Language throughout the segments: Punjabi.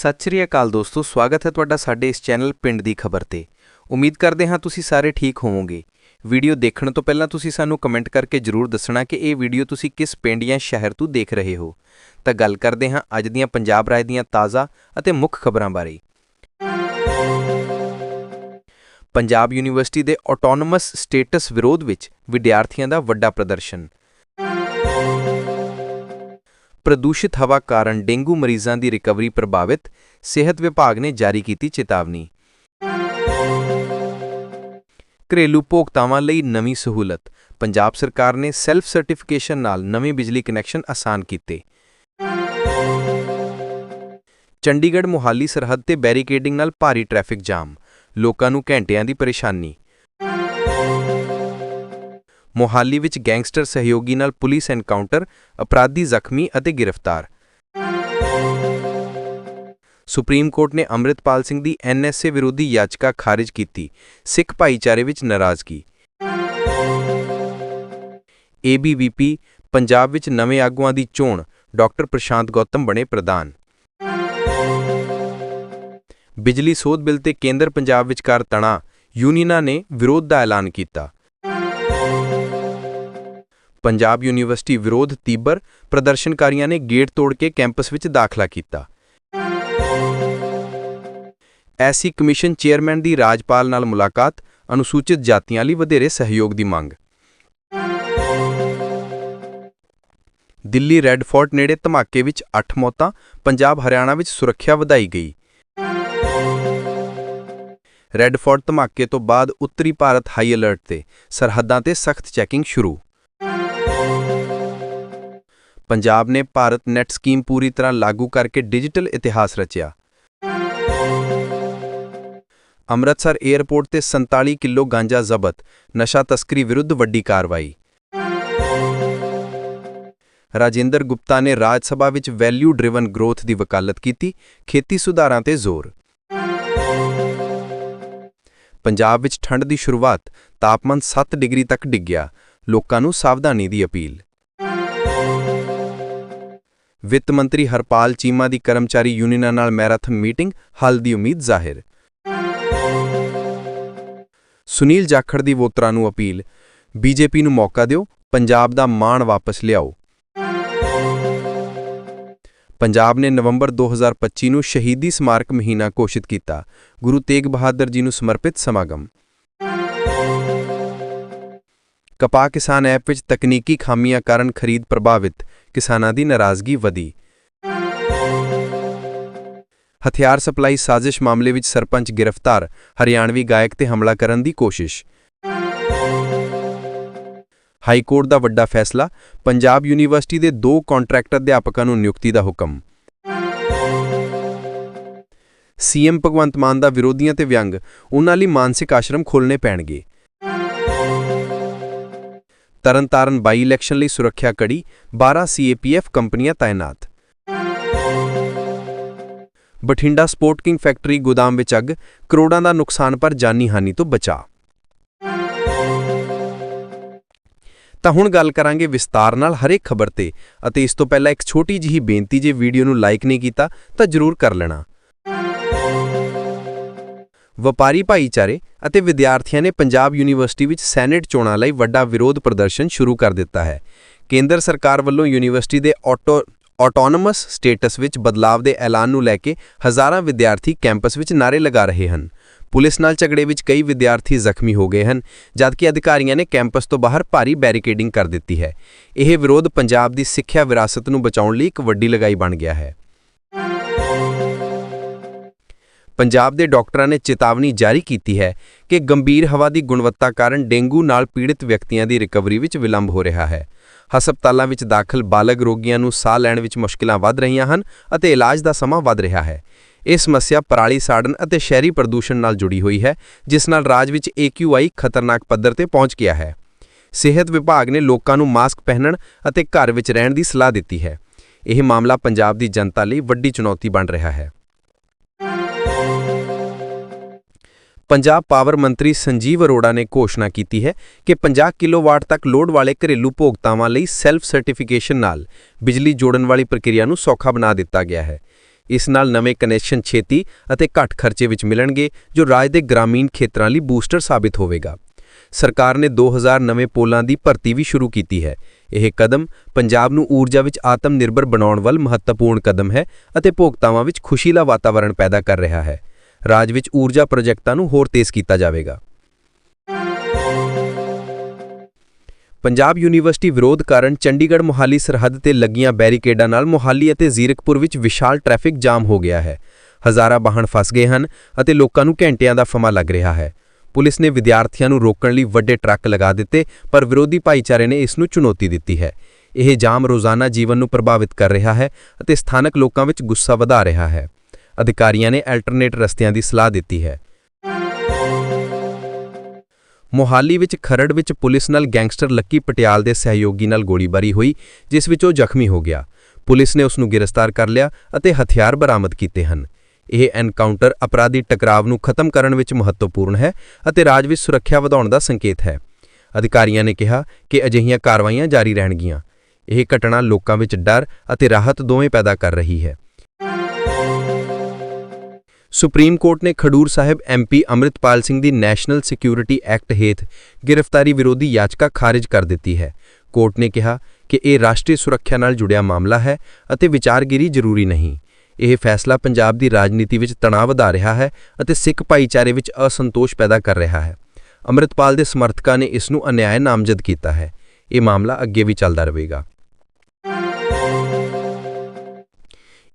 ਸਤਿ ਸ਼੍ਰੀ ਅਕਾਲ ਦੋਸਤੋ, ਸਵਾਗਤ ਹੈ ਤੁਹਾਡਾ ਸਾਡੇ ਇਸ ਚੈਨਲ ਪਿੰਡ ਦੀ ਖਬਰ ਤੇ। ਉਮੀਦ ਕਰਦੇ ਹਾਂ ਤੁਸੀਂ ਸਾਰੇ ਠੀਕ ਹੋਵੋਗੇ। ਵੀਡੀਓ ਦੇਖਣ ਤੋਂ ਪਹਿਲਾਂ ਤੁਸੀਂ ਸਾਨੂੰ ਕਮੈਂਟ ਕਰਕੇ ਜਰੂਰ ਦੱਸਣਾ ਕਿ ਇਹ ਵੀਡੀਓ ਤੁਸੀਂ ਕਿਸ ਪਿੰਡ ਜਾਂ ਸ਼ਹਿਰ ਤੋਂ ਦੇਖ ਰਹੇ ਹੋ। ਤਾਂ ਗੱਲ ਕਰਦੇ ਹਾਂ ਅੱਜ ਦੀਆਂ ਪੰਜਾਬ ਰਾਜ ਦੀਆਂ ਤਾਜ਼ਾ ਅਤੇ ਮੁੱਖ ਖਬਰਾਂ ਬਾਰੇ। ਪੰਜਾਬ ਯੂਨੀਵਰਸਿਟੀ ਦੇ ਆਟੋਨੋਮਸ ਸਟੇਟਸ ਵਿਰੋਧ ਵਿੱਚ ਵਿਦਿਆਰਥੀਆਂ ਦਾ ਵੱਡਾ ਪ੍ਰਦਰਸ਼ਨ। ਪ੍ਰਦੂਸ਼ਿਤ ਹਵਾ ਕਾਰਨ ਡੇਂਗੂ ਮਰੀਜ਼ਾਂ ਦੀ ਰਿਕਵਰੀ ਪ੍ਰਭਾਵਿਤ ਸਿਹਤ ਵਿਭਾਗ ਨੇ ਜਾਰੀ ਕੀਤੀ ਚੇਤਾਵਨੀ। ਘਰੇਲੂ ਭੋਗਤਾਵਾਂ ਲਈ ਨਵੀਂ ਸਹੂਲਤ। ਪੰਜਾਬ ਸਰਕਾਰ ਨੇ ਸੈਲਫ ਸਰਟੀਫਿਕੇਸ਼ਨ ਨਾਲ ਨਵੇਂ ਬਿਜਲੀ ਕਨੈਕਸ਼ਨ ਆਸਾਨ ਕੀਤੇ। ਚੰਡੀਗੜ੍ਹ ਮੁਹਾਲੀ ਸਰਹੱਦ ਤੇ ਬੈਰੀਕੇਡਿੰਗ ਨਾਲ ਭਾਰੀ ਟ੍ਰੈਫਿਕ ਜਾਮ। ਲੋਕਾਂ ਨੂੰ ਘੰਟਿਆਂ ਦੀ ਪਰੇਸ਼ਾਨੀ। ਮੋਹਾਲੀ ਵਿੱਚ ਗੈਂਗਸਟਰ ਸਹਿਯੋਗੀ ਨਾਲ ਪੁਲਿਸ ਐਨਕਾਊਂਟਰ, ਅਪਰਾਧੀ ਜ਼ਖਮੀ ਅਤੇ ਗ੍ਰਿਫਤਾਰ। ਸੁਪਰੀਮ ਕੋਰਟ ਨੇ ਅੰਮ੍ਰਿਤਪਾਲ ਸਿੰਘ ਦੀ ਐਨਐਸਏ ਵਿਰੋਧੀ ਯਾਚਕਾ ਖਾਰਜ ਕੀਤੀ, ਸਿੱਖ ਭਾਈਚਾਰੇ ਵਿੱਚ ਨਾਰਾਜ਼ਗੀ। ਏਬੀਵੀਪੀ ਪੰਜਾਬ ਵਿੱਚ ਨਵੇਂ ਆਗੂਆਂ ਦੀ ਚੋਣ, ਡਾਕਟਰ ਪ੍ਰਸ਼ਾਂਤ ਗੌਤਮ ਬਣੇ ਪ੍ਰਧਾਨ। ਬਿਜਲੀ ਸੋਧ ਬਿੱਲ ਤੇ ਕੇਂਦਰ ਪੰਜਾਬ ਵਿਚਕਾਰ ਤਣਾ ਯੂਨੀਅਨਾਂ ਨੇ ਵਿਰੋਧ ਦਾ ਐਲਾਨ ਕੀਤਾ। ਪੰਜਾਬ ਯੂਨੀਵਰਸਿਟੀ ਵਿਰੋਧ ਤੀਬਰ ਪ੍ਰਦਰਸ਼ਨਕਾਰੀਆਂ ਨੇ ਗੇਟ ਤੋੜ ਕੇ ਕੈਂਪਸ ਵਿੱਚ ਦਾਖਲਾ ਕੀਤਾ। ਐਸੀ ਕਮਿਸ਼ਨ ਚੇਅਰਮੈਨ ਦੀ ਰਾਜਪਾਲ ਨਾਲ ਮੁਲਾਕਾਤ, ਅਨੁਸੂਚਿਤ ਜਾਤੀਆਂ ਲਈ ਵਧੇਰੇ ਸਹਿਯੋਗ ਦੀ ਮੰਗ। ਦਿੱਲੀ ਰੈੱਡ ਫੋਰਟ ਨੇੜੇ ਧਮਾਕੇ ਵਿੱਚ 8 ਮੌਤਾਂ, ਪੰਜਾਬ ਹਰਿਆਣਾ ਵਿੱਚ ਸੁਰੱਖਿਆ ਵਧਾਈ ਗਈ। ਰੈੱਡ ਫੋਰਟ ਧਮਾਕੇ ਤੋਂ ਬਾਅਦ ਉੱਤਰੀ ਭਾਰਤ ਹਾਈ ਅਲਰਟ ਤੇ ਸਰਹੱਦਾਂ ਤੇ ਸਖਤ ਚੈਕਿੰਗ ਸ਼ੁਰੂ। ਪੰਜਾਬ ਨੇ ਭਾਰਤ ਨੈਟ ਸਕੀਮ ਪੂਰੀ ਤਰ੍ਹਾਂ ਲਾਗੂ ਕਰਕੇ ਡਿਜੀਟਲ ਇਤਿਹਾਸ ਰਚਿਆ। ਅੰਮ੍ਰਿਤਸਰ 에ਅਰਪੋਰਟ ਤੇ 47 ਕਿਲੋ ਗਾਂਜਾ ਜ਼ਬਤ, ਨਸ਼ਾ ਤਸਕਰੀ ਵਿਰੁੱਧ ਵੱਡੀ ਕਾਰਵਾਈ। ਰਾਜਿੰਦਰ ਗੁਪਤਾ ਨੇ ਰਾਜ ਸਭਾ ਵਿੱਚ ਵੈਲਿਊ ਡਰਿਵਨ ਗਰੋਥ ਦੀ ਵਕਾਲਤ ਕੀਤੀ, ਖੇਤੀ ਸੁਧਾਰਾਂ ਤੇ ਜ਼ੋਰ। ਪੰਜਾਬ ਵਿੱਚ ਠੰਡ ਦੀ ਸ਼ੁਰੂਆਤ ਤਾਪਮਾਨ 7 ਡਿਗਰੀ ਤੱਕ ਡਿੱਗਿਆ, ਲੋਕਾਂ ਨੂੰ ਸਾਵਧਾਨੀ ਦੀ ਅਪੀਲ। ਵਿੱਤ ਮੰਤਰੀ ਹਰਪਾਲ ਚੀਮਾ ਦੀ ਕਰਮਚਾਰੀ ਯੂਨੀਅਨਾਂ ਨਾਲ ਮੈਰਾਥਨ ਮੀਟਿੰਗ, ਹੱਲ ਦੀ ਉਮੀਦ ਜ਼ਾਹਿਰ। ਸੁਨੀਲ ਜਾਖੜ ਦੀ ਵੋਟਰਾਂ ਨੂੰ ਅਪੀਲ, ਬੀਜੇਪੀ ਨੂੰ ਮੌਕਾ ਦਿਓ, ਪੰਜਾਬ ਦਾ ਮਾਣ ਵਾਪਸ ਲਿਆਓ। ਪੰਜਾਬ ਨੇ ਨਵੰਬਰ 2025 ਨੂੰ ਸ਼ਹੀਦੀ ਸਮਾਰਕ ਮਹੀਨਾ ਘੋਸ਼ਿਤ ਕੀਤਾ। ਗੁਰੂ ਤੇਗ ਬਹਾਦਰ ਜੀ ਨੂੰ ਸਮਰਪਿਤ ਸਮਾਗਮ। ਕਪਾਹ ਕਿਸਾਨ ਐਪ ਵਿੱਚ ਤਕਨੀਕੀ ਖਾਮੀਆਂ ਕਾਰਨ ਖਰੀਦ ਪ੍ਰਭਾਵਿਤ ਕਿਸਾਨਾਂ ਦੀ ਨਾਰਾਜ਼ਗੀ ਵਧੀ। ਹਥਿਆਰ ਸਪਲਾਈ ਸਾਜ਼ਿਸ਼ ਮਾਮਲੇ ਵਿੱਚ ਸਰਪੰਚ ਗ੍ਰਿਫਤਾਰ, ਹਰਿਆਣਵੀ ਗਾਇਕ ਤੇ ਹਮਲਾ ਕਰਨ ਦੀ ਕੋਸ਼ਿਸ਼। ਹਾਈ ਕੋਰਟ ਦਾ ਵੱਡਾ ਫੈਸਲਾ, ਪੰਜਾਬ ਯੂਨੀਵਰਸਿਟੀ ਦੇ ਦੋ ਕੰਟਰੈਕਟ ਅਧਿਆਪਕਾਂ ਨੂੰ ਨਿਯੁਕਤੀ ਦਾ ਹੁਕਮ। ਸੀਐਮ ਭਗਵੰਤ ਮਾਨ ਦਾ ਵਿਰੋਧੀਆਂ ਤੇ ਵਿਅੰਗ, ਉਹਨਾਂ ਲਈ ਮਾਨਸਿਕ ਆਸ਼ਰਮ ਖੋਲ੍ਹਣੇ ਪੈਣਗੇ। ਤਰਨਤਾਰਨ ਬਾਈ ਇਲੈਕਸ਼ਨ ਲਈ ਸੁਰੱਖਿਆ ਕੜੀ 12 ਸੀਏਪੀਐਫ ਕੰਪਨੀਆਂ ਤਾਇਨਾਤ। ਬਠਿੰਡਾ ਸਪੋਰਟ ਕਿੰਗ ਫੈਕਟਰੀ ਗੋਦਾਮ ਵਿੱਚ ਅੱਗ, ਕਰੋੜਾਂ ਦਾ ਨੁਕਸਾਨ ਪਰ ਜਾਨੀ ਹਾਨੀ ਤੋਂ ਬਚਾ ਤਾਂ ਹੁਣ ਗੱਲ ਕਰਾਂਗੇ ਵਿਸਤਾਰ ਨਾਲ ਹਰੇਕ ਖਬਰ ਤੇ ਅਤੇ ਇਸ ਤੋਂ ਪਹਿਲਾਂ ਇੱਕ ਛੋਟੀ ਜਿਹੀ ਬੇਨਤੀ, ਜੇ ਵੀਡੀਓ ਨੂੰ ਲਾਈਕ ਨਹੀਂ ਕੀਤਾ ਤਾਂ ਜਰੂਰ ਕਰ ਲੈਣਾ। ਵਪਾਰੀ ਭਾਈਚਾਰੇ ਅਤੇ ਵਿਦਿਆਰਥੀਆਂ ਨੇ ਪੰਜਾਬ ਯੂਨੀਵਰਸਿਟੀ ਵਿੱਚ ਸੈਨੇਟ ਚੋਣਾਂ ਲਈ ਵੱਡਾ ਵਿਰੋਧ ਪ੍ਰਦਰਸ਼ਨ ਸ਼ੁਰੂ ਕਰ ਦਿੱਤਾ ਹੈ। ਕੇਂਦਰ ਸਰਕਾਰ ਵੱਲੋਂ ਯੂਨੀਵਰਸਿਟੀ ਦੇ ਆਟੋ, ਆਟੋਨੋਮਸ ਸਟੇਟਸ ਵਿੱਚ ਬਦਲਾਵ ਦੇ ਐਲਾਨ ਨੂੰ ਲੈ ਕੇ ਹਜ਼ਾਰਾਂ ਵਿਦਿਆਰਥੀ ਕੈਂਪਸ ਵਿੱਚ ਨਾਰੇ ਲਗਾ ਰਹੇ ਹਨ। ਪੁਲਿਸ ਨਾਲ ਝਗੜੇ ਵਿੱਚ ਕਈ ਵਿਦਿਆਰਥੀ ਜ਼ਖਮੀ ਹੋ ਗਏ ਹਨ, ਜਦਕਿ ਅਧਿਕਾਰੀਆਂ ਨੇ ਕੈਂਪਸ ਤੋਂ ਬਾਹਰ ਭਾਰੀ ਬੈਰੀਕੇਡਿੰਗ ਕਰ ਦਿੱਤੀ ਹੈ। ਇਹ ਵਿਰੋਧ ਪੰਜਾਬ ਦੀ ਸਿੱਖਿਆ ਵਿਰਾਸਤ ਨੂੰ ਬਚਾਉਣ ਲਈ ਇੱਕ ਵੱਡੀ ਲਗਾਈ ਬਣ ਗਿਆ ਹੈ। ਪੰਜਾਬ ਦੇ ਡਾਕਟਰਾਂ ਨੇ ਚੇਤਾਵਨੀ ਜਾਰੀ ਕੀਤੀ ਹੈ ਕਿ ਗੰਭੀਰ ਹਵਾ ਦੀ ਗੁਣਵੱਤਾ ਕਾਰਨ ਡੇਂਗੂ ਨਾਲ ਪੀੜਿਤ ਵਿਅਕਤੀਆਂ ਦੀ ਰਿਕਵਰੀ ਵਿੱਚ ਵਿਲੰਬ ਹੋ ਰਿਹਾ ਹੈ। ਹਸਪਤਾਲਾਂ ਵਿੱਚ ਦਾਖਲ ਬਾਲਗ ਰੋਗੀਆਂ ਨੂੰ ਸਾਹ ਲੈਣ ਵਿੱਚ ਮੁਸ਼ਕਲਾਂ ਵੱਧ ਰਹੀਆਂ ਹਨ ਅਤੇ ਇਲਾਜ ਦਾ ਸਮਾਂ ਵੱਧ ਰਿਹਾ ਹੈ। ਇਹ ਸਮੱਸਿਆ ਪਰਾਲੀ ਸਾੜਨ ਅਤੇ ਸ਼ਹਿਰੀ ਪ੍ਰਦੂਸ਼ਣ ਨਾਲ ਜੁੜੀ ਹੋਈ ਹੈ, ਜਿਸ ਨਾਲ ਰਾਜ ਵਿੱਚ AQI ਖਤਰਨਾਕ ਪੱਧਰ ਤੇ ਪਹੁੰਚ ਗਿਆ ਹੈ। ਸਿਹਤ ਵਿਭਾਗ ਨੇ ਲੋਕਾਂ ਨੂੰ ਮਾਸਕ ਪਹਿਨਣ ਅਤੇ ਘਰ ਵਿੱਚ ਰਹਿਣ ਦੀ ਸਲਾਹ ਦਿੱਤੀ ਹੈ। ਇਹ ਮਾਮਲਾ ਪੰਜਾਬ ਦੀ ਜਨਤਾ ਲਈ ਵੱਡੀ ਚੁਣੌਤੀ ਬਣ ਰਿਹਾ ਹੈ। ਪੰਜਾਬ ਪਾਵਰ ਮੰਤਰੀ ਸੰਜੀਵ ਅਰੋੜਾ ਨੇ ਘੋਸ਼ਣਾ ਕੀਤੀ ਹੈ ਕਿ 50 ਕਿਲੋਵਾਟ ਤੱਕ ਲੋਡ ਵਾਲੇ ਘਰੇਲੂ ਭੋਗਤਾਵਾਂ ਲਈ ਸੈਲਫ ਸਰਟੀਫਿਕੇਸ਼ਨ ਨਾਲ ਬਿਜਲੀ ਜੋੜਨ ਵਾਲੀ ਪ੍ਰਕਿਰਿਆ ਨੂੰ ਸੌਖਾ ਬਣਾ ਦਿੱਤਾ ਗਿਆ ਹੈ। ਇਸ ਨਾਲ ਨਵੇਂ ਕਨੈਕਸ਼ਨ ਛੇਤੀ ਅਤੇ ਘੱਟ ਖਰਚੇ ਵਿੱਚ ਮਿਲਣਗੇ, ਜੋ ਰਾਜ ਦੇ ਗ੍ਰਾਮੀਣ ਖੇਤਰਾਂ ਲਈ ਬੂਸਟਰ ਸਾਬਿਤ ਹੋਵੇਗਾ। ਸਰਕਾਰ ਨੇ 2000 ਨਵੇਂ ਪੋਲਾਂ ਦੀ ਭਰਤੀ ਵੀ ਸ਼ੁਰੂ ਕੀਤੀ ਹੈ। ਇਹ ਕਦਮ ਪੰਜਾਬ ਨੂੰ ਊਰਜਾ ਵਿੱਚ ਆਤਮ ਨਿਰਭਰ ਬਣਾਉਣ ਵੱਲ ਮਹੱਤਵਪੂਰਨ ਕਦਮ ਹੈ ਅਤੇ ਭੋਗਤਾਵਾਂ ਵਿੱਚ ਖੁਸ਼ੀਲਾ ਵਾਤਾਵਰਣ ਪੈਦਾ ਕਰ ਰਿਹਾ ਹੈ। ਰਾਜ ਵਿੱਚ ਊਰਜਾ ਪ੍ਰੋਜੈਕਟਾਂ ਨੂੰ ਹੋਰ ਤੇਜ਼ ਕੀਤਾ ਜਾਵੇਗਾ। ਪੰਜਾਬ ਯੂਨੀਵਰਸਿਟੀ ਵਿਰੋਧ ਕਾਰਨ ਚੰਡੀਗੜ੍ਹ ਮੁਹਾਲੀ ਸਰਹੱਦ ਤੇ ਲੱਗੀਆਂ ਬੈਰੀਕੇਡਾਂ ਨਾਲ ਮੁਹਾਲੀ ਅਤੇ ਜ਼ੀਰਕਪੁਰ ਵਿੱਚ ਵਿਸ਼ਾਲ ਟ੍ਰੈਫਿਕ ਜਾਮ ਹੋ ਗਿਆ ਹੈ। ਹਜ਼ਾਰਾਂ ਵਾਹਨ ਫਸ ਗਏ ਹਨ ਅਤੇ ਲੋਕਾਂ ਨੂੰ ਘੰਟਿਆਂ ਦਾ ਸਮਾਂ ਲੱਗ ਰਿਹਾ ਹੈ। ਪੁਲਿਸ ਨੇ ਵਿਦਿਆਰਥੀਆਂ ਨੂੰ ਰੋਕਣ ਲਈ ਵੱਡੇ ਟਰੱਕ ਲਗਾ ਦਿੱਤੇ, ਪਰ ਵਿਰੋਧੀ ਭਾਈਚਾਰੇ ਨੇ ਇਸ ਨੂੰ ਚੁਣੌਤੀ ਦਿੱਤੀ ਹੈ। ਇਹ ਜਾਮ ਰੋਜ਼ਾਨਾ ਜੀਵਨ ਨੂੰ ਪ੍ਰਭਾਵਿਤ ਕਰ ਰਿਹਾ ਹੈ ਅਤੇ ਸਥਾਨਕ ਲੋਕਾਂ ਵਿੱਚ ਗੁੱਸਾ ਵਧਾ ਰਿਹਾ ਹੈ। ਅਧਿਕਾਰੀਆਂ ਨੇ ਅਲਟਰਨੇਟ ਰਸਤਿਆਂ ਦੀ ਸਲਾਹ ਦਿੱਤੀ ਹੈ। ਮੋਹਾਲੀ ਵਿੱਚ ਖਰੜ ਵਿੱਚ ਪੁਲਿਸ ਨਾਲ ਗੈਂਗਸਟਰ ਲੱਕੀ ਪਟਿਆਲ ਦੇ ਸਹਿਯੋਗੀ ਨਾਲ ਗੋਲੀਬਾਰੀ ਹੋਈ, ਜਿਸ ਵਿੱਚ ਉਹ ਜ਼ਖਮੀ ਹੋ ਗਿਆ। ਪੁਲਿਸ ਨੇ ਉਸ ਨੂੰ ਗ੍ਰਿਫਤਾਰ ਕਰ ਲਿਆ ਅਤੇ ਹਥਿਆਰ ਬਰਾਮਦ ਕੀਤੇ ਹਨ। ਇਹ ਐਨਕਾਊਂਟਰ ਅਪਰਾਧੀ ਟਕਰਾਵ ਨੂੰ ਖਤਮ ਕਰਨ ਵਿੱਚ ਮਹੱਤਵਪੂਰਨ ਹੈ ਅਤੇ ਰਾਜ ਵਿੱਚ ਸੁਰੱਖਿਆ ਵਧਾਉਣ ਦਾ ਸੰਕੇਤ ਹੈ। ਅਧਿਕਾਰੀਆਂ ਨੇ ਕਿਹਾ ਕਿ ਅਜਿਹੀਆਂ ਕਾਰਵਾਈਆਂ ਜਾਰੀ ਰਹਿਣਗੀਆਂ। ਇਹ ਘਟਨਾ ਲੋਕਾਂ ਵਿੱਚ ਡਰ ਅਤੇ ਰਾਹਤ ਦੋਵੇਂ ਪੈਦਾ ਕਰ ਰਹੀ ਹੈ। ਸੁਪਰੀਮ ਕੋਰਟ ਨੇ ਖਡੂਰ ਸਾਹਿਬ ਐਮਪੀ ਅੰਮ੍ਰਿਤਪਾਲ ਸਿੰਘ ਦੀ ਨੈਸ਼ਨਲ ਸਿਕਿਉਰਿਟੀ ਐਕਟ ਹੇਠ ਗ੍ਰਿਫਤਾਰੀ ਵਿਰੋਧੀ ਯਾਚਕਾ ਖਾਰਜ ਕਰ ਦਿੱਤੀ ਹੈ। ਕੋਰਟ ਨੇ ਕਿਹਾ ਕਿ ਇਹ ਰਾਸ਼ਟਰੀ ਸੁਰੱਖਿਆ ਨਾਲ ਜੁੜਿਆ ਮਾਮਲਾ ਹੈ ਅਤੇ ਵਿਚਾਰਗਿਰੀ ਜ਼ਰੂਰੀ ਨਹੀਂ। ਇਹ ਫੈਸਲਾ ਪੰਜਾਬ ਦੀ ਰਾਜਨੀਤੀ ਵਿੱਚ ਤਣਾਅ ਵਧਾ ਰਿਹਾ ਹੈ ਅਤੇ ਸਿੱਖ ਭਾਈਚਾਰੇ ਵਿੱਚ ਅਸੰਤੋਸ਼ ਪੈਦਾ ਕਰ ਰਿਹਾ ਹੈ। ਅੰਮ੍ਰਿਤਪਾਲ ਦੇ ਸਮਰਥਕਾਂ ਨੇ ਇਸ ਨੂੰ ਅਨਿਆਏ ਨਾਮਜ਼ਦ ਕੀਤਾ ਹੈ। ਇਹ ਮਾਮਲਾ ਅੱਗੇ ਵੀ ਚੱਲਦਾ ਰਹੇਗਾ।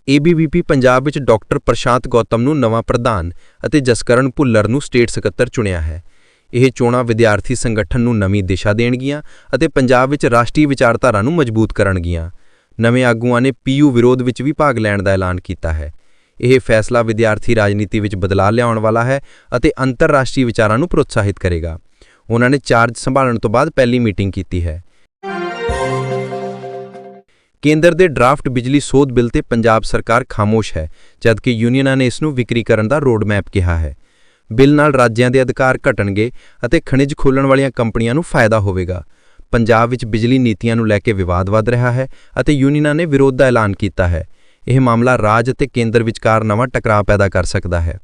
ਏਬੀਵੀਪੀ ਪੰਜਾਬ ਵਿੱਚ ਡਾਕਟਰ ਪ੍ਰਸ਼ਾਂਤ ਗੌਤਮ ਨੂੰ ਨਵਾਂ ਪ੍ਰਧਾਨ ਅਤੇ ਜਸਕਰਨ ਭੁੱਲਰ ਨੂੰ ਸਟੇਟ ਸਕੱਤਰ ਚੁਣਿਆ ਹੈ। ਇਹ ਚੋਣਾਂ ਵਿਦਿਆਰਥੀ ਸੰਗਠਨ ਨੂੰ ਨਵੀਂ ਦਿਸ਼ਾ ਦੇਣਗੀਆਂ ਅਤੇ ਪੰਜਾਬ ਵਿੱਚ ਰਾਸ਼ਟਰੀ ਵਿਚਾਰਧਾਰਾ ਨੂੰ ਮਜ਼ਬੂਤ ਕਰਨਗੀਆਂ। ਨਵੇਂ ਆਗੂਆਂ ਨੇ ਪੀਯੂ ਵਿਰੋਧ ਵਿੱਚ ਵੀ ਭਾਗ ਲੈਣ ਦਾ ਐਲਾਨ ਕੀਤਾ ਹੈ। ਇਹ ਫੈਸਲਾ ਵਿਦਿਆਰਥੀ ਰਾਜਨੀਤੀ ਵਿੱਚ ਬਦਲਾਅ ਲਿਆਉਣ ਵਾਲਾ ਹੈ ਅਤੇ ਅੰਤਰਰਾਸ਼ਟਰੀ ਵਿਚਾਰਾਂ ਨੂੰ ਪ੍ਰੋਤਸਾਹਿਤ ਕਰੇਗਾ। ਉਹਨਾਂ ਨੇ ਚਾਰਜ ਸੰਭਾਲਣ ਤੋਂ ਬਾਅਦ ਪਹਿਲੀ ਮੀਟਿੰਗ ਕੀਤੀ ਹੈ। ਕੇਂਦਰ ਦੇ ਡਰਾਫਟ ਬਿਜਲੀ ਸੋਧ ਬਿੱਲ ਤੇ ਪੰਜਾਬ ਸਰਕਾਰ ਖਾਮੋਸ਼ ਹੈ, ਜਦਕਿ ਯੂਨੀਅਨਾਂ ਨੇ ਇਸ ਨੂੰ ਵਿਕਰੀ ਕਰਨ ਦਾ ਰੋਡ ਮੈਪ ਕਿਹਾ ਹੈ। ਬਿੱਲ ਨਾਲ ਰਾਜਾਂ ਦੇ ਅਧਿਕਾਰ ਘਟਣਗੇ ਅਤੇ ਖਣਿਜ ਖੋਲਣ ਵਾਲੀਆਂ ਕੰਪਨੀਆਂ ਨੂੰ ਫਾਇਦਾ ਹੋਵੇਗਾ। ਪੰਜਾਬ ਵਿੱਚ ਬਿਜਲੀ ਨੀਤੀਆਂ ਨੂੰ ਲੈ ਕੇ ਵਿਵਾਦ ਵੱਧ ਰਿਹਾ ਹੈ ਅਤੇ ਯੂਨੀਅਨਾਂ ਨੇ ਵਿਰੋਧ ਦਾ ਐਲਾਨ ਕੀਤਾ ਹੈ। ਇਹ ਮਾਮਲਾ ਰਾਜ ਅਤੇ ਕੇਂਦਰ ਵਿਚਕਾਰ ਨਵਾਂ ਟਕਰਾਅ ਪੈਦਾ ਕਰ ਸਕਦਾ ਹੈ।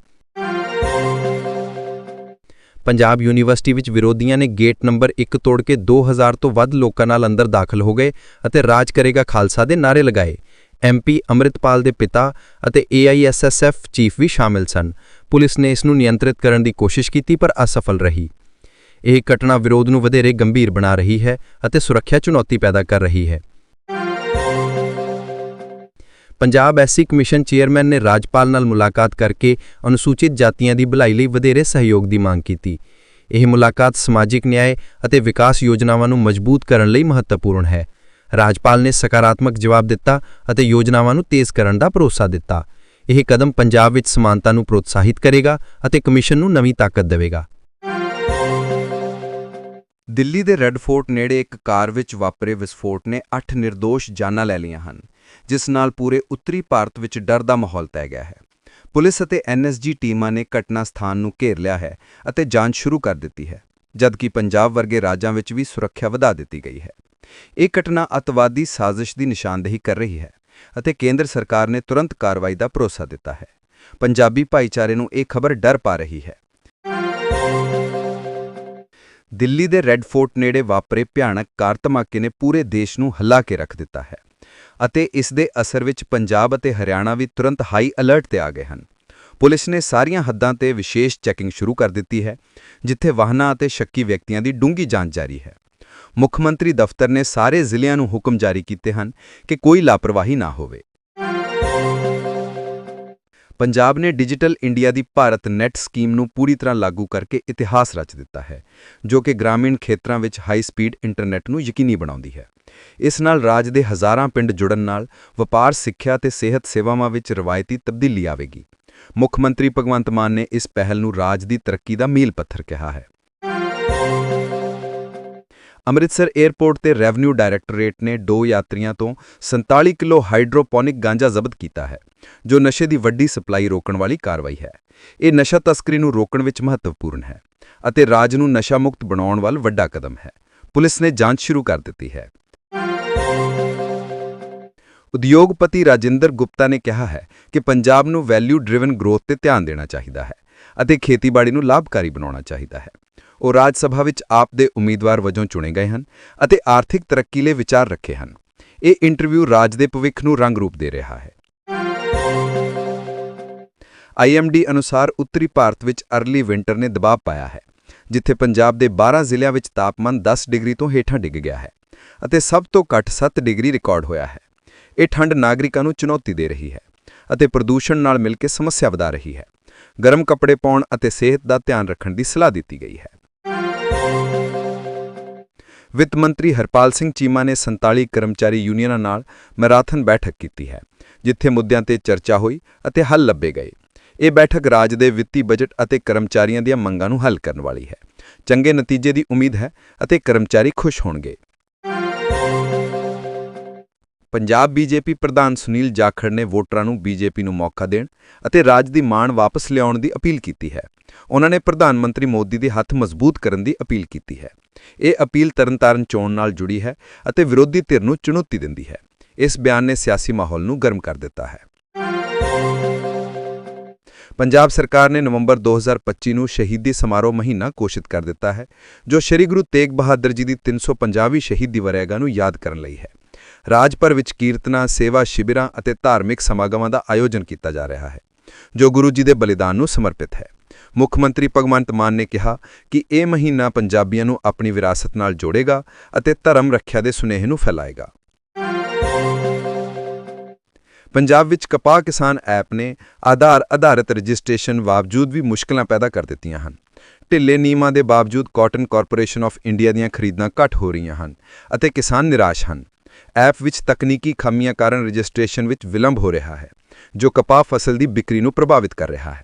ਪੰਜਾਬ ਯੂਨੀਵਰਸਿਟੀ ਵਿੱਚ ਵਿਰੋਧੀਆਂ ਨੇ ਗੇਟ ਨੰਬਰ 1 ਤੋੜ ਕੇ 2000 ਤੋਂ ਵੱਧ ਲੋਕਾਂ ਨਾਲ ਅੰਦਰ ਦਾਖਲ ਹੋ ਗਏ ਅਤੇ ਰਾਜ ਕਰੇਗਾ ਖਾਲਸਾ ਦੇ ਨਾਰੇ ਲਗਾਏ। ਐਮਪੀ ਅੰਮ੍ਰਿਤਪਾਲ ਦੇ ਪਿਤਾ ਅਤੇ ਏਆਈਐਸਐਸਐਫ ਚੀਫ ਵੀ ਸ਼ਾਮਿਲ ਸਨ। ਪੁਲਿਸ ਨੇ ਇਸ ਨੂੰ ਨਿਯੰਤਰਿਤ ਕਰਨ ਦੀ ਕੋਸ਼ਿਸ਼ ਕੀਤੀ, ਪਰ ਅਸਫਲ ਰਹੀ। ਇਹ ਘਟਨਾ ਵਿਰੋਧ ਨੂੰ ਵਧੇਰੇ ਗੰਭੀਰ ਬਣਾ ਰਹੀ ਹੈ ਅਤੇ ਸੁਰੱਖਿਆ ਚੁਣੌਤੀ ਪੈਦਾ ਕਰ ਰਹੀ ਹੈ। ਪੰਜਾਬ ਐਸਸੀ ਕਮਿਸ਼ਨ ਚੇਅਰਮੈਨ ਨੇ ਰਾਜਪਾਲ ਨਾਲ ਮੁਲਾਕਾਤ ਕਰਕੇ ਅਨੁਸੂਚਿਤ ਜਾਤੀਆਂ ਦੀ ਭਲਾਈ ਲਈ ਵਧੇਰੇ ਸਹਿਯੋਗ ਦੀ ਮੰਗ ਕੀਤੀ। ਇਹ ਮੁਲਾਕਾਤ ਸਮਾਜਿਕ ਨਿਆਂ ਅਤੇ ਵਿਕਾਸ ਯੋਜਨਾਵਾਂ ਨੂੰ ਮਜ਼ਬੂਤ ਕਰਨ ਲਈ ਮਹੱਤਵਪੂਰਨ ਹੈ। ਰਾਜਪਾਲ ਨੇ ਸਕਾਰਾਤਮਕ ਜਵਾਬ ਦਿੱਤਾ ਅਤੇ ਯੋਜਨਾਵਾਂ ਨੂੰ ਤੇਜ਼ ਕਰਨ ਦਾ ਭਰੋਸਾ ਦਿੱਤਾ। ਇਹ ਕਦਮ ਪੰਜਾਬ ਵਿੱਚ ਸਮਾਨਤਾ ਨੂੰ ਪ੍ਰੋਤਸਾਹਿਤ ਕਰੇਗਾ ਅਤੇ ਕਮਿਸ਼ਨ ਨੂੰ ਨਵੀਂ ਤਾਕਤ ਦੇਵੇਗਾ। ਦਿੱਲੀ ਦੇ ਰੈੱਡ ਫੋਰਟ ਨੇੜੇ ਇੱਕ ਕਾਰ ਵਿੱਚ ਵਾਪਰੇ ਵਿਸਫੋਟ ਨੇ 8 નિર્ਦੋਸ਼ ਜਾਨਾਂ ਲੈ ਲਈਆਂ ਹਨ। ਜਿਸ ਨਾਲ ਪੂਰੇ ਉੱਤਰੀ ਭਾਰਤ ਵਿੱਚ ਡਰ ਦਾ ਮਾਹੌਲ ਤੈ ਗਿਆ ਹੈ। ਪੁਲਿਸ ਅਤੇ ਐਨਐਸਜੀ ਟੀਮਾਂ ਨੇ ਘਟਨਾ ਸਥਾਨ ਨੂੰ ਘੇਰ ਲਿਆ ਹੈ ਅਤੇ ਜਾਂਚ ਸ਼ੁਰੂ ਕਰ ਦਿੱਤੀ ਹੈ, ਜਦਕਿ ਪੰਜਾਬ ਵਰਗੇ ਰਾਜਾਂ ਵਿੱਚ ਵੀ ਸੁਰੱਖਿਆ ਵਧਾ ਦਿੱਤੀ ਗਈ ਹੈ। ਇਹ ਘਟਨਾ ਅਤਵਾਦੀ ਸਾਜ਼ਿਸ਼ ਦੀ ਨਿਸ਼ਾਨਦੇਹੀ ਕਰ ਰਹੀ ਹੈ ਅਤੇ ਕੇਂਦਰ ਸਰਕਾਰ ਨੇ ਤੁਰੰਤ ਕਾਰਵਾਈ ਦਾ ਭਰੋਸਾ ਦਿੱਤਾ ਹੈ। ਪੰਜਾਬੀ ਭਾਈਚਾਰੇ ਨੂੰ ਇਹ ਖਬਰ ਡਰ ਪਾ ਰਹੀ ਹੈ। ਦਿੱਲੀ ਦੇ ਰੈੱਡ ਫੋਰਟ ਨੇੜੇ ਵਾਪਰੇ ਭਿਆਨਕ ਕਾਰ ਧਮਾਕੇ ਨੇ ਪੂਰੇ ਦੇਸ਼ ਨੂੰ ਹੱਲਾ ਕੇ ਰੱਖ ਦਿੱਤਾ ਹੈ ਅਤੇ ਇਸ ਦੇ ਅਸਰ ਵਿੱਚ ਪੰਜਾਬ ਅਤੇ ਹਰਿਆਣਾ ਵੀ ਤੁਰੰਤ ਹਾਈ ਅਲਰਟ ਤੇ ਆ ਗਏ ਹਨ। ਪੁਲਿਸ ਨੇ ਸਾਰੀਆਂ ਹੱਦਾਂ ਤੇ ਵਿਸ਼ੇਸ਼ ਚੈਕਿੰਗ ਸ਼ੁਰੂ ਕਰ ਦਿੱਤੀ ਹੈ, ਜਿੱਥੇ ਵਾਹਨਾਂ ਅਤੇ ਸ਼ੱਕੀ ਵਿਅਕਤੀਆਂ ਦੀ ਡੂੰਗੀ ਜਾਂਚ ਜਾਰੀ ਹੈ। ਮੁੱਖ ਮੰਤਰੀ ਦਫ਼ਤਰ ਨੇ ਸਾਰੇ ਜ਼ਿਲ੍ਹਿਆਂ ਨੂੰ ਹੁਕਮ ਜਾਰੀ ਕੀਤੇ ਹਨ ਕਿ ਕੋਈ ਲਾਪਰਵਾਹੀ ਨਾ ਹੋਵੇ। ਪੰਜਾਬ ਨੇ ਡਿਜੀਟਲ ਇੰਡੀਆ ਦੀ ਭਾਰਤ ਨੈਟ ਸਕੀਮ ਨੂੰ ਪੂਰੀ ਤਰ੍ਹਾਂ ਲਾਗੂ ਕਰਕੇ ਇਤਿਹਾਸ ਰਚ ਦਿੱਤਾ ਹੈ, ਜੋ ਕਿ ਗ੍ਰਾਮੀਣ ਖੇਤਰਾਂ ਵਿੱਚ ਹਾਈ ਸਪੀਡ ਇੰਟਰਨੈਟ ਨੂੰ ਯਕੀਨੀ ਬਣਾਉਂਦੀ ਹੈ। ਇਸ ਨਾਲ ਰਾਜ ਦੇ ਹਜ਼ਾਰਾਂ ਪਿੰਡ ਜੁੜਨ ਨਾਲ ਵਪਾਰ, ਸਿੱਖਿਆ ਤੇ ਸਿਹਤ ਸੇਵਾਵਾਂ ਵਿੱਚ ਰਵਾਇਤੀ ਤਬਦੀਲੀ ਆਵੇਗੀ। ਮੁੱਖ ਮੰਤਰੀ ਭਗਵੰਤ ਮਾਨ ਨੇ ਇਸ ਪਹਿਲ ਨੂੰ ਰਾਜ ਦੀ ਤਰੱਕੀ ਦਾ ਮੀਲ ਪੱਥਰ ਕਿਹਾ ਹੈ। ਅੰਮ੍ਰਿਤਸਰ 에ਅਰਪੋਰਟ ਤੇ ਰੈਵਨਿਊ ਡਾਇਰੈਕਟੋਰੇਟ ਨੇ ਦੋ ਯਾਤਰੀਆਂ ਤੋਂ 47 ਕਿਲੋ ਹਾਈਡਰੋਪੋਨਿਕ ਗਾਂਜਾ ਜ਼ਬਤ ਕੀਤਾ ਹੈ, ਜੋ ਨਸ਼ੇ ਦੀ ਵੱਡੀ ਸਪਲਾਈ ਰੋਕਣ ਵਾਲੀ ਕਾਰਵਾਈ ਹੈ। ਇਹ ਨਸ਼ਾ ਤਸਕਰੀ ਨੂੰ ਰੋਕਣ ਵਿੱਚ ਮਹੱਤਵਪੂਰਨ ਹੈ ਅਤੇ ਰਾਜ ਨੂੰ ਨਸ਼ਾ ਮੁਕਤ ਬਣਾਉਣ ਵੱਲ ਵੱਡਾ ਕਦਮ ਹੈ। ਪੁਲਿਸ ਨੇ ਜਾਂਚ ਸ਼ੁਰੂ ਕਰ ਦਿੱਤੀ ਹੈ। ਉਦਯੋਗਪਤੀ ਰਾਜਿੰਦਰ ਗੁਪਤਾ ਨੇ ਕਿਹਾ ਹੈ ਕਿ ਪੰਜਾਬ ਨੂੰ ਵੈਲਿਊ ਡਰਿਵਨ ਗਰੋਥ ਤੇ ਧਿਆਨ ਦੇਣਾ ਚਾਹੀਦਾ ਹੈ ਅਤੇ ਖੇਤੀਬਾੜੀ ਨੂੰ ਲਾਭਕਾਰੀ ਬਣਾਉਣਾ ਚਾਹੀਦਾ ਹੈ। ਉਹ ਰਾਜ ਸਭਾ ਵਿੱਚ ਆਪ ਦੇ ਉਮੀਦਵਾਰ ਵਜੋਂ ਚੁਣੇ ਗਏ ਹਨ ਅਤੇ ਆਰਥਿਕ ਤਰੱਕੀ ਲਈ ਵਿਚਾਰ ਰੱਖੇ ਹਨ। ਇਹ ਇੰਟਰਵਿਊ ਰਾਜ ਦੇ ਭਵਿੱਖ ਨੂੰ ਰੰਗ ਰੂਪ ਦੇ ਰਿਹਾ ਹੈ। ਆਈਐਮਡੀ ਅਨੁਸਾਰ ਉੱਤਰੀ ਭਾਰਤ ਵਿੱਚ ਅਰਲੀ ਵਿੰਟਰ ਨੇ ਦਬਾਅ ਪਾਇਆ ਹੈ, ਜਿੱਥੇ ਪੰਜਾਬ ਦੇ 12 ਜ਼ਿਲ੍ਹਿਆਂ ਵਿੱਚ ਤਾਪਮਾਨ 10 ਡਿਗਰੀ ਤੋਂ ਹੇਠਾਂ ਡਿੱਗ ਗਿਆ ਹੈ ਅਤੇ ਸਭ ਤੋਂ ਘੱਟ 7 ਡਿਗਰੀ ਰਿਕਾਰਡ ਹੋਇਆ ਹੈ। ਇਹ ਠੰਡ ਨਾਗਰਿਕਾਂ ਨੂੰ ਚੁਣੌਤੀ ਦੇ ਰਹੀ ਹੈ ਅਤੇ ਪ੍ਰਦੂਸ਼ਣ ਨਾਲ ਮਿਲ ਕੇ ਸਮੱਸਿਆ ਵਧਾ ਰਹੀ ਹੈ। ਗਰਮ ਕੱਪੜੇ ਪਾਉਣ ਅਤੇ ਸਿਹਤ ਦਾ ਧਿਆਨ ਰੱਖਣ ਦੀ ਸਲਾਹ ਦਿੱਤੀ ਗਈ ਹੈ। ਵਿੱਤ ਮੰਤਰੀ ਹਰਪਾਲ ਸਿੰਘ ਚੀਮਾ ਨੇ 47 ਕਰਮਚਾਰੀ ਯੂਨੀਅਨਾਂ ਨਾਲ ਮੈਰਾਥਨ ਬੈਠਕ ਕੀਤੀ ਹੈ, ਜਿੱਥੇ ਮੁੱਦਿਆਂ ਤੇ ਚਰਚਾ ਹੋਈ ਅਤੇ ਹੱਲ ਲੱਭੇ ਗਏ। ਇਹ ਬੈਠਕ ਰਾਜ ਦੇ ਵਿੱਤੀ ਬਜਟ ਅਤੇ ਕਰਮਚਾਰੀਆਂ ਦੀਆਂ ਮੰਗਾਂ ਨੂੰ ਹੱਲ ਕਰਨ ਵਾਲੀ ਹੈ। ਚੰਗੇ ਨਤੀਜੇ ਦੀ ਉਮੀਦ ਹੈ ਅਤੇ ਕਰਮਚਾਰੀ ਖੁਸ਼ ਹੋਣਗੇ। ਪੰਜਾਬ ਬੀਜੇਪੀ ਪ੍ਰਧਾਨ ਸੁਨੀਲ ਜਾਖੜ ਨੇ ਵੋਟਰਾਂ ਨੂੰ ਬੀਜੇਪੀ ਨੂੰ ਮੌਕਾ ਦੇਣ ਅਤੇ ਰਾਜ ਦੀ ਮਾਣ ਵਾਪਸ ਲਿਆਉਣ ਦੀ ਅਪੀਲ ਕੀਤੀ ਹੈ। ਉਹਨਾਂ ਨੇ ਪ੍ਰਧਾਨ ਮੰਤਰੀ ਮੋਦੀ ਦੇ ਹੱਥ ਮਜ਼ਬੂਤ ਕਰਨ ਦੀ ਅਪੀਲ ਕੀਤੀ ਹੈ। ਇਹ ਅਪੀਲ ਤਰਨਤਾਰਨ ਚੋਣ ਨਾਲ ਜੁੜੀ ਹੈ ਅਤੇ ਵਿਰੋਧੀ ਧਿਰ ਨੂੰ ਚੁਣੌਤੀ ਦਿੰਦੀ ਹੈ। ਇਸ ਬਿਆਨ ਨੇ ਸਿਆਸੀ ਮਾਹੌਲ ਨੂੰ ਗਰਮ ਕਰ ਦਿੱਤਾ ਹੈ। ਪੰਜਾਬ ਸਰਕਾਰ ਨੇ ਨਵੰਬਰ 2025 ਨੂੰ ਸ਼ਹੀਦੀ ਸਮਾਰੋਹ ਮਹੀਨਾ ਘੋਸ਼ਿਤ ਕਰ ਦਿੱਤਾ ਹੈ, ਜੋ ਸ੍ਰੀ ਗੁਰੂ ਤੇਗ ਬਹਾਦਰ ਜੀ ਦੀ 350ਵੀਂ ਸ਼ਹੀਦੀ ਵਰ੍ਹੇਗੰਢ ਨੂੰ ਯਾਦ ਕਰਨ ਲਈ ਹੈ। ਰਾਜ ਭਰ ਵਿੱਚ ਕੀਰਤਨਾਂ, ਸੇਵਾ ਸ਼ਿਬਿਰਾਂ ਅਤੇ ਧਾਰਮਿਕ ਸਮਾਗਮਾਂ ਦਾ ਆਯੋਜਨ ਕੀਤਾ ਜਾ ਰਿਹਾ ਹੈ, ਜੋ ਗੁਰੂ ਜੀ ਦੇ ਬਲੀਦਾਨ ਨੂੰ ਸਮਰਪਿਤ ਹੈ। ਮੁੱਖ ਮੰਤਰੀ ਭਗਵੰਤ ਮਾਨ ਨੇ ਕਿਹਾ ਕਿ ਇਹ ਮਹੀਨਾ ਪੰਜਾਬੀਆਂ ਨੂੰ ਆਪਣੀ ਵਿਰਾਸਤ ਨਾਲ ਜੋੜੇਗਾ ਅਤੇ ਧਰਮ ਰੱਖਿਆ ਦੇ ਸੁਨੇਹੇ ਨੂੰ ਫੈਲਾਏਗਾ। ਪੰਜਾਬ ਵਿੱਚ ਕਪਾਹ ਕਿਸਾਨ ਐਪ ਨੇ ਆਧਾਰ ਆਧਾਰਿਤ ਰਜਿਸਟ੍ਰੇਸ਼ਨ ਬਾਵਜੂਦ ਵੀ ਮੁਸ਼ਕਲਾਂ ਪੈਦਾ ਕਰ ਦਿੱਤੀਆਂ ਹਨ। ਢਿੱਲੇ ਨਿਯਮਾਂ ਦੇ ਬਾਵਜੂਦ ਕਾਟਨ ਕਾਰਪੋਰੇਸ਼ਨ ਆਫ ਇੰਡੀਆ ਦੀਆਂ ਖਰੀਦਾਂ ਘੱਟ ਹੋ ਰਹੀਆਂ ਹਨ ਅਤੇ ਕਿਸਾਨ ਨਿਰਾਸ਼ ਹਨ। ਐਪ ਵਿੱਚ ਤਕਨੀਕੀ ਖਾਮੀਆਂ ਕਾਰਨ ਰਜਿਸਟ੍ਰੇਸ਼ਨ ਵਿੱਚ ਵਿਲੰਬ ਹੋ ਰਿਹਾ ਹੈ, ਜੋ ਕਪਾਹ ਫਸਲ ਦੀ ਵਿਕਰੀ ਨੂੰ ਪ੍ਰਭਾਵਿਤ ਕਰ ਰਿਹਾ ਹੈ।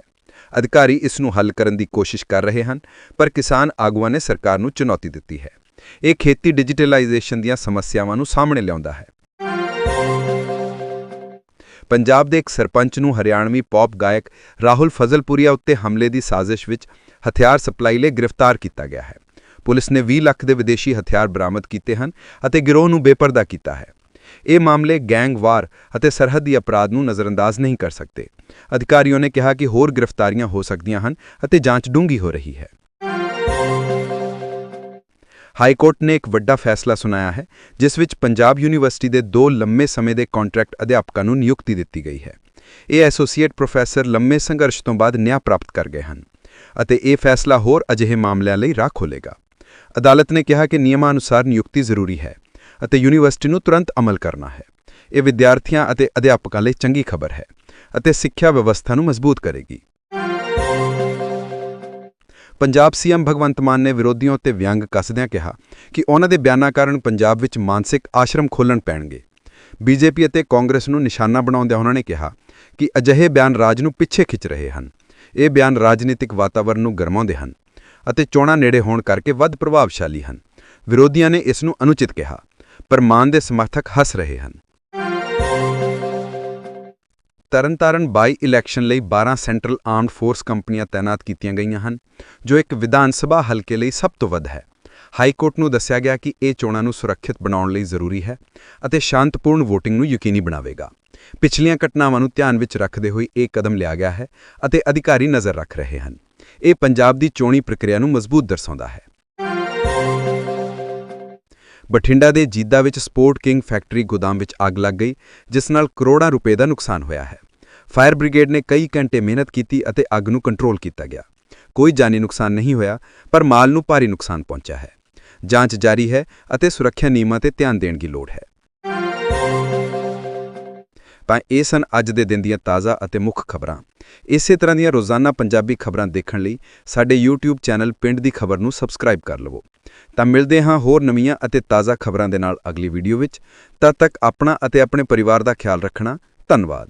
ਅਧਿਕਾਰੀ ਇਸ ਨੂੰ ਹੱਲ ਕਰਨ ਦੀ ਕੋਸ਼ਿਸ਼ ਕਰ ਰਹੇ ਹਨ, ਪਰ ਕਿਸਾਨ ਆਗੂਆਂ ਨੇ ਸਰਕਾਰ ਨੂੰ ਚੁਣੌਤੀ ਦਿੱਤੀ ਹੈ। ਇਹ ਖੇਤੀ ਡਿਜੀਟਲਾਈਜੇਸ਼ਨ ਦੀਆਂ ਸਮੱਸਿਆਵਾਂ ਨੂੰ ਸਾਹਮਣੇ ਲਿਆਉਂਦਾ ਹੈ। ਪੰਜਾਬ ਦੇ ਇੱਕ ਸਰਪੰਚ ਨੂੰ ਹਰਿਆਣਵੀ ਪੌਪ ਗਾਇਕ ਰਾਹੁਲ ਫਜ਼ਲਪੁਰੀਆ ਉੱਤੇ ਹਮਲੇ ਦੀ ਸਾਜ਼ਿਸ਼ ਵਿੱਚ ਹਥਿਆਰ ਸਪਲਾਈ ਲਈ ਗ੍ਰਿਫਤਾਰ ਕੀਤਾ ਗਿਆ ਹੈ। ਪੁਲਿਸ ਨੇ 20 ਲੱਖ ਦੇ ਵਿਦੇਸ਼ੀ ਹਥਿਆਰ ਬਰਾਮਦ ਕੀਤੇ ਹਨ ਅਤੇ ਗਿਰੋਹ ਨੂੰ ਬੇਪਰਦਾ ਕੀਤਾ ਹੈ। ਇਹ ਮਾਮਲੇ ਗੈਂਗਵਾਰ ਅਤੇ ਸਰਹੱਦੀ ਅਪਰਾਧ ਨੂੰ ਨਜ਼ਰਅੰਦਾਜ਼ ਨਹੀਂ ਕਰ ਸਕਦੇ। ਅਧਿਕਾਰੀਆਂ ਨੇ ਕਿਹਾ ਕਿ ਹੋਰ ਗ੍ਰਿਫਤਾਰੀਆਂ ਹੋ ਸਕਦੀਆਂ ਹਨ ਅਤੇ ਜਾਂਚ ਡੂੰਘੀ ਹੋ ਰਹੀ ਹੈ। ਹਾਈ ਕੋਰਟ ਨੇ ਇੱਕ ਵੱਡਾ ਫੈਸਲਾ ਸੁਣਾਇਆ ਹੈ, ਜਿਸ ਵਿੱਚ ਪੰਜਾਬ ਯੂਨੀਵਰਸਿਟੀ ਦੇ ਦੋ ਲੰਮੇ ਸਮੇਂ ਦੇ ਕੰਟਰੈਕਟ ਅਧਿਆਪਕਾਂ ਨੂੰ ਨਿਯੁਕਤੀ ਦਿੱਤੀ ਗਈ ਹੈ। ਇਹ ਐਸੋਸੀਏਟ ਪ੍ਰੋਫੈਸਰ ਲੰਮੇ ਸੰਘਰਸ਼ ਤੋਂ ਬਾਅਦ ਨਿਆਂ ਪ੍ਰਾਪਤ ਕਰ ਗਏ ਹਨ ਅਤੇ ਇਹ ਫੈਸਲਾ ਹੋਰ ਅਜਿਹੇ ਮਾਮਲਿਆਂ ਲਈ ਰਾਹ ਖੋਲੇਗਾ ਅਦਾਲਤ ਨੇ ਕਿਹਾ ਕਿ ਨਿਯਮਾਂ ਅਨੁਸਾਰ ਨਿਯੁਕਤੀ ਜ਼ਰੂਰੀ ਹੈ। ਅਤੇ ਯੂਨੀਵਰਸਿਟੀ ਨੂੰ ਤੁਰੰਤ ਅਮਲ ਕਰਨਾ ਹੈ। ਇਹ ਵਿਦਿਆਰਥੀਆਂ ਅਤੇ ਅਧਿਆਪਕਾਂ ਲਈ ਚੰਗੀ ਖਬਰ ਹੈ ਅਤੇ ਸਿੱਖਿਆ ਵਿਵਸਥਾ ਨੂੰ ਮਜ਼ਬੂਤ ਕਰੇਗੀ। ਪੰਜਾਬ ਸੀਐਮ ਭਗਵੰਤ ਮਾਨ ਨੇ ਵਿਰੋਧੀਆਂ ਉੱਤੇ ਵਿਅੰਗ ਕੱਸਦਿਆਂ ਕਿਹਾ ਕਿ ਉਹਨਾਂ ਦੇ ਬਿਆਨਾਂ ਕਾਰਨ ਪੰਜਾਬ ਵਿੱਚ ਮਾਨਸਿਕ ਆਸ਼ਰਮ ਖੋਲਣ ਪੈਣਗੇ। ਬੀਜੇਪੀ ਅਤੇ ਕਾਂਗਰਸ ਨੂੰ ਨਿਸ਼ਾਨਾ ਬਣਾਉਂਦਿਆਂ ਉਹਨਾਂ ਨੇ ਕਿਹਾ ਕਿ ਅਜਿਹੇ ਬਿਆਨ ਰਾਜ ਨੂੰ ਪਿੱਛੇ ਖਿੱਚ ਰਹੇ ਹਨ। ਇਹ ਬਿਆਨ ਰਾਜਨੀਤਿਕ ਵਾਤਾਵਰਣ ਨੂੰ ਗਰਮਾਉਂਦੇ ਹਨ ਅਤੇ ਚੋਣਾਂ ਨੇੜੇ ਹੋਣ ਕਰਕੇ ਵੱਧ ਪ੍ਰਭਾਵਸ਼ਾਲੀ ਹਨ। ਵਿਰੋਧੀਆਂ ਨੇ ਇਸ ਨੂੰ ਅਨੁਚਿਤ ਕਿਹਾ। ਪਰ ਮਾਨ ਦੇ ਸਮਰਥਕ ਹੱਸ ਰਹੇ ਹਨ। ਤਰਨਤਾਰਨ ਬਾਈ ਇਲੈਕਸ਼ਨ ਲਈ 12 ਸੈਂਟਰਲ ਆਰਮਡ ਫੋਰਸ ਕੰਪਨੀਆਂ ਤਾਇਨਾਤ ਕੀਤੀਆਂ ਗਈਆਂ ਹਨ, ਜੋ ਇੱਕ ਵਿਧਾਨ ਸਭਾ ਹਲਕੇ ਲਈ ਸਭ ਤੋਂ ਵੱਧ ਹੈ। ਹਾਈ ਕੋਰਟ ਨੂੰ ਦੱਸਿਆ ਗਿਆ ਕਿ ਇਹ ਚੋਣਾਂ ਨੂੰ ਸੁਰੱਖਿਅਤ ਬਣਾਉਣ ਲਈ ਜ਼ਰੂਰੀ ਹੈ ਅਤੇ ਸ਼ਾਂਤਪੂਰਨ VOTING ਨੂੰ ਯਕੀਨੀ ਬਣਾਵੇਗਾ। ਪਿਛਲੀਆਂ ਘਟਨਾਵਾਂ ਨੂੰ ਧਿਆਨ ਵਿੱਚ ਰੱਖਦੇ ਹੋਏ ਇਹ ਕਦਮ ਲਿਆ ਗਿਆ ਹੈ ਅਤੇ ਅਧਿਕਾਰੀ ਨਜ਼ਰ ਰੱਖ ਰਹੇ ਹਨ। ਇਹ ਪੰਜਾਬ ਦੀ ਚੋਣੀ ਪ੍ਰਕਿਰਿਆ ਨੂੰ ਮਜ਼ਬੂਤ ਦਰਸਾਉਂਦਾ ਹੈ। ਬਠਿੰਡਾ ਦੇ ਜੀਦਾ ਵਿੱਚ ਸਪੋਰਟ ਕਿੰਗ ਫੈਕਟਰੀ ਗੋਦਾਮ ਵਿੱਚ ਅੱਗ ਲੱਗ ਗਈ, ਜਿਸ ਨਾਲ ਕਰੋੜਾਂ ਰੁਪਏ ਦਾ ਨੁਕਸਾਨ ਹੋਇਆ ਹੈ। ਫਾਇਰ ਬ੍ਰਿਗੇਡ ਨੇ ਕਈ ਘੰਟੇ ਮਿਹਨਤ ਕੀਤੀ ਅਤੇ ਅੱਗ ਨੂੰ ਕੰਟਰੋਲ ਕੀਤਾ ਗਿਆ। ਕੋਈ ਜਾਨੀ ਨੁਕਸਾਨ ਨਹੀਂ ਹੋਇਆ, ਪਰ ਮਾਲ ਨੂੰ ਭਾਰੀ ਨੁਕਸਾਨ ਪਹੁੰਚਿਆ ਹੈ। ਜਾਂਚ ਜਾਰੀ ਹੈ ਅਤੇ ਸੁਰੱਖਿਆ ਨਿਯਮਾਂ ਤੇ ਧਿਆਨ ਦੇਣ ਦੀ ਲੋੜ ਹੈ। ਤਾਂ ਇਹ ਸਨ ਅੱਜ ਦੇ ਦਿਨ ਦੀਆਂ ਤਾਜ਼ਾ ਅਤੇ ਮੁੱਖ ਖਬਰਾਂ। ਇਸੇ ਤਰ੍ਹਾਂ ਦੀਆਂ ਰੋਜ਼ਾਨਾ ਪੰਜਾਬੀ ਖਬਰਾਂ ਦੇਖਣ ਲਈ ਸਾਡੇ YouTube ਚੈਨਲ ਪਿੰਡ ਦੀ ਖਬਰ ਨੂੰ ਸਬਸਕ੍ਰਾਈਬ ਕਰ ਲਵੋ। ਤਾਂ ਮਿਲਦੇ ਹਾਂ ਹੋਰ ਨਵੀਆਂ ਅਤੇ ਤਾਜ਼ਾ ਖਬਰਾਂ ਦੇ ਨਾਲ ਅਗਲੀ ਵੀਡੀਓ ਵਿੱਚ। ਤਦ ਤੱਕ ਆਪਣਾ ਅਤੇ ਆਪਣੇ ਪਰਿਵਾਰ ਦਾ ਖਿਆਲ ਰੱਖਣਾ। ਧੰਨਵਾਦ।